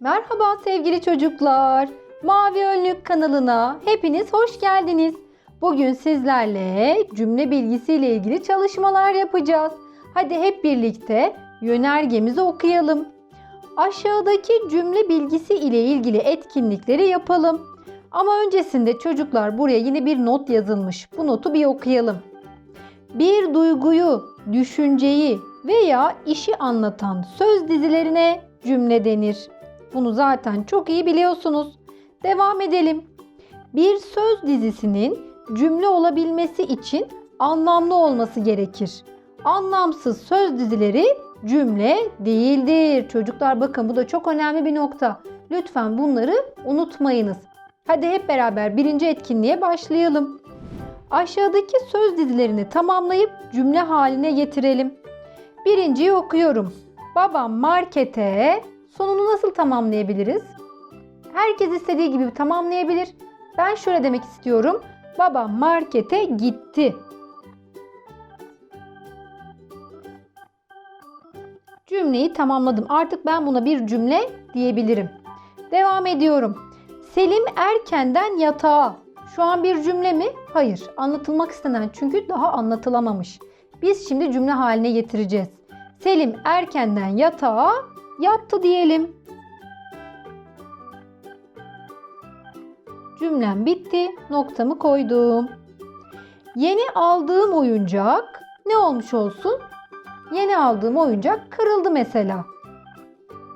Merhaba sevgili çocuklar. Mavi Önlük kanalına hepiniz hoş geldiniz. Bugün sizlerle cümle bilgisiyle ilgili çalışmalar yapacağız. Hadi hep birlikte yönergemizi okuyalım. Aşağıdaki cümle bilgisi ile ilgili etkinlikleri yapalım. Ama öncesinde çocuklar buraya yine bir not yazılmış. Bu notu bir okuyalım. Bir duyguyu, düşünceyi veya işi anlatan söz dizilerine cümle denir. Bunu zaten çok iyi biliyorsunuz. Devam edelim. Bir söz dizisinin cümle olabilmesi için anlamlı olması gerekir. Anlamsız söz dizileri cümle değildir. Çocuklar bakın bu da çok önemli bir nokta. Lütfen bunları unutmayınız. Hadi hep beraber birinci etkinliğe başlayalım. Aşağıdaki söz dizilerini tamamlayıp cümle haline getirelim. Birinciyi okuyorum. Babam markete sonunu nasıl tamamlayabiliriz? Herkes istediği gibi tamamlayabilir. Ben şöyle demek istiyorum. Babam markete gitti. Cümleyi tamamladım. Artık ben buna bir cümle diyebilirim. Devam ediyorum. Selim erkenden yatağa. Şu an bir cümle mi? Hayır. Anlatılmak istenen çünkü daha anlatılamamış. Biz şimdi cümle haline getireceğiz. Selim erkenden yatağa yattı diyelim. Cümlem bitti. Noktamı koydum. Yeni aldığım oyuncak ne olmuş olsun? Yeni aldığım oyuncak kırıldı mesela.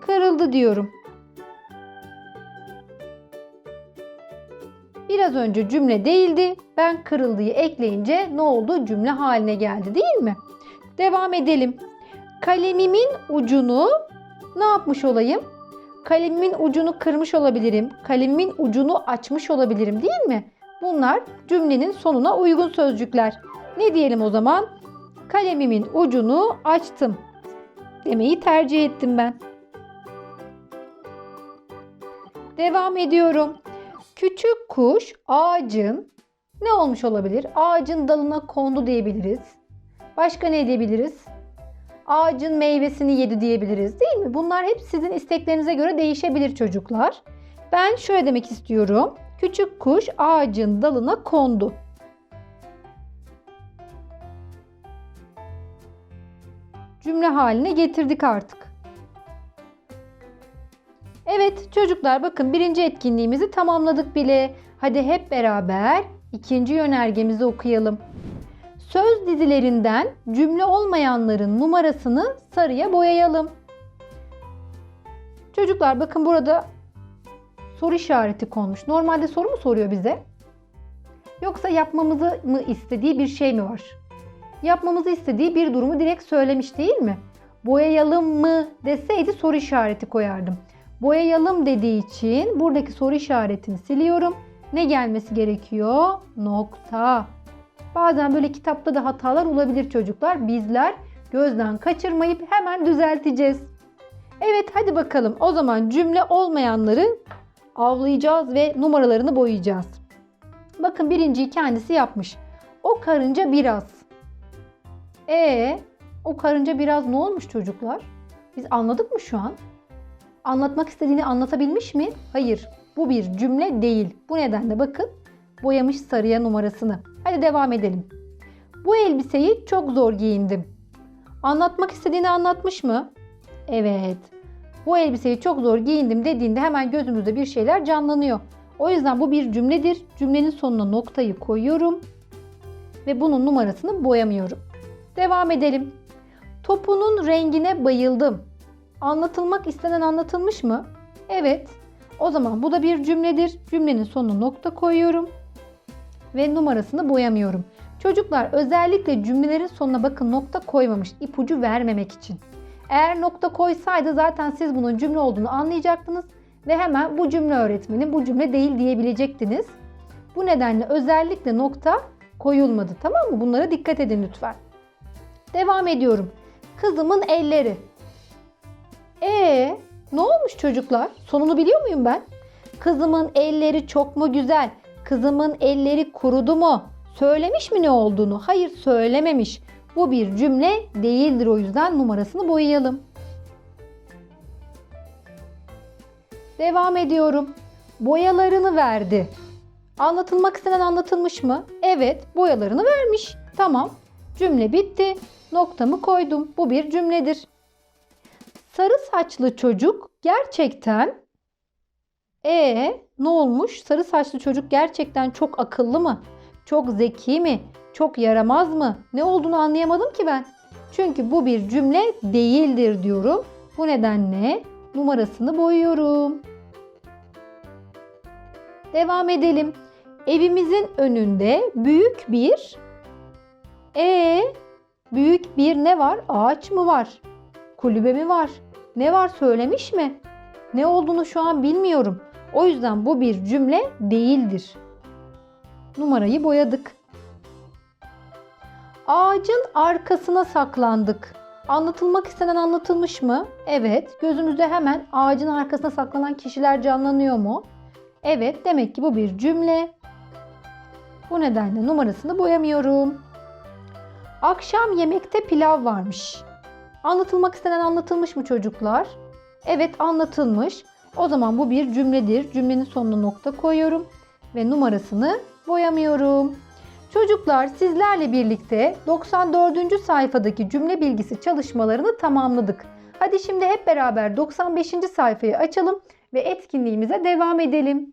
Kırıldı diyorum. Biraz önce cümle değildi. Ben kırıldığı ekleyince ne oldu? Cümle haline geldi değil mi? Devam edelim. Kalemimin ucunu ne yapmış olayım? Kalemimin ucunu kırmış olabilirim. Kalemimin ucunu açmış olabilirim değil mi? Bunlar cümlenin sonuna uygun sözcükler. Ne diyelim o zaman? Kalemimin ucunu açtım demeyi tercih ettim ben. Devam ediyorum. Küçük kuş ağacın ne olmuş olabilir? Ağacın dalına kondu diyebiliriz. Başka ne diyebiliriz? Ağacın meyvesini yedi diyebiliriz değil mi? Bunlar hep sizin isteklerinize göre değişebilir çocuklar. Ben şöyle demek istiyorum. Küçük kuş ağacın dalına kondu. Cümle haline getirdik artık. Evet çocuklar bakın birinci etkinliğimizi tamamladık bile. Hadi hep beraber ikinci yönergemizi okuyalım. Söz dizilerinden cümle olmayanların numarasını sarıya boyayalım. Çocuklar bakın burada soru işareti konmuş. Normalde soru mu soruyor bize? Yoksa yapmamızı mı istediği bir şey mi var? Yapmamızı istediği bir durumu direkt söylemiş değil mi? Boyayalım mı deseydi soru işareti koyardım. Boyayalım dediği için buradaki soru işaretini siliyorum. Ne gelmesi gerekiyor? Nokta. Bazen böyle kitapta da hatalar olabilir çocuklar. Bizler gözden kaçırmayıp hemen düzelteceğiz. Evet hadi bakalım. O zaman cümle olmayanları avlayacağız ve numaralarını boyayacağız. Bakın birinciyi kendisi yapmış. O karınca biraz. E o karınca biraz ne olmuş çocuklar? Biz anladık mı şu an? Anlatmak istediğini anlatabilmiş mi? Hayır. Bu bir cümle değil. Bu nedenle bakın boyamış sarıya numarasını. Hadi devam edelim. Bu elbiseyi çok zor giyindim. Anlatmak istediğini anlatmış mı? Evet. Bu elbiseyi çok zor giyindim dediğinde hemen gözümüzde bir şeyler canlanıyor. O yüzden bu bir cümledir. Cümlenin sonuna noktayı koyuyorum ve bunun numarasını boyamıyorum. Devam edelim. Topunun rengine bayıldım. Anlatılmak istenen anlatılmış mı? Evet. O zaman bu da bir cümledir. Cümlenin sonuna nokta koyuyorum ve numarasını boyamıyorum. Çocuklar özellikle cümlelerin sonuna bakın nokta koymamış ipucu vermemek için. Eğer nokta koysaydı zaten siz bunun cümle olduğunu anlayacaktınız ve hemen bu cümle öğretmenin bu cümle değil diyebilecektiniz. Bu nedenle özellikle nokta koyulmadı tamam mı? Bunlara dikkat edin lütfen. Devam ediyorum. Kızımın elleri. E ne olmuş çocuklar? Sonunu biliyor muyum ben? Kızımın elleri çok mu güzel? Kızımın elleri kurudu mu? Söylemiş mi ne olduğunu? Hayır söylememiş. Bu bir cümle değildir o yüzden numarasını boyayalım. Devam ediyorum. Boyalarını verdi. Anlatılmak istenen anlatılmış mı? Evet, boyalarını vermiş. Tamam. Cümle bitti. Noktamı koydum. Bu bir cümledir. Sarı saçlı çocuk gerçekten e ne olmuş? Sarı saçlı çocuk gerçekten çok akıllı mı? Çok zeki mi? Çok yaramaz mı? Ne olduğunu anlayamadım ki ben. Çünkü bu bir cümle değildir diyorum. Bu nedenle numarasını boyuyorum. Devam edelim. Evimizin önünde büyük bir e büyük bir ne var? Ağaç mı var? Kulübe mi var? Ne var söylemiş mi? Ne olduğunu şu an bilmiyorum. O yüzden bu bir cümle değildir. Numarayı boyadık. Ağacın arkasına saklandık. Anlatılmak istenen anlatılmış mı? Evet. Gözümüzde hemen ağacın arkasına saklanan kişiler canlanıyor mu? Evet. Demek ki bu bir cümle. Bu nedenle numarasını boyamıyorum. Akşam yemekte pilav varmış. Anlatılmak istenen anlatılmış mı çocuklar? Evet anlatılmış. O zaman bu bir cümledir. Cümlenin sonuna nokta koyuyorum ve numarasını boyamıyorum. Çocuklar sizlerle birlikte 94. sayfadaki cümle bilgisi çalışmalarını tamamladık. Hadi şimdi hep beraber 95. sayfayı açalım ve etkinliğimize devam edelim.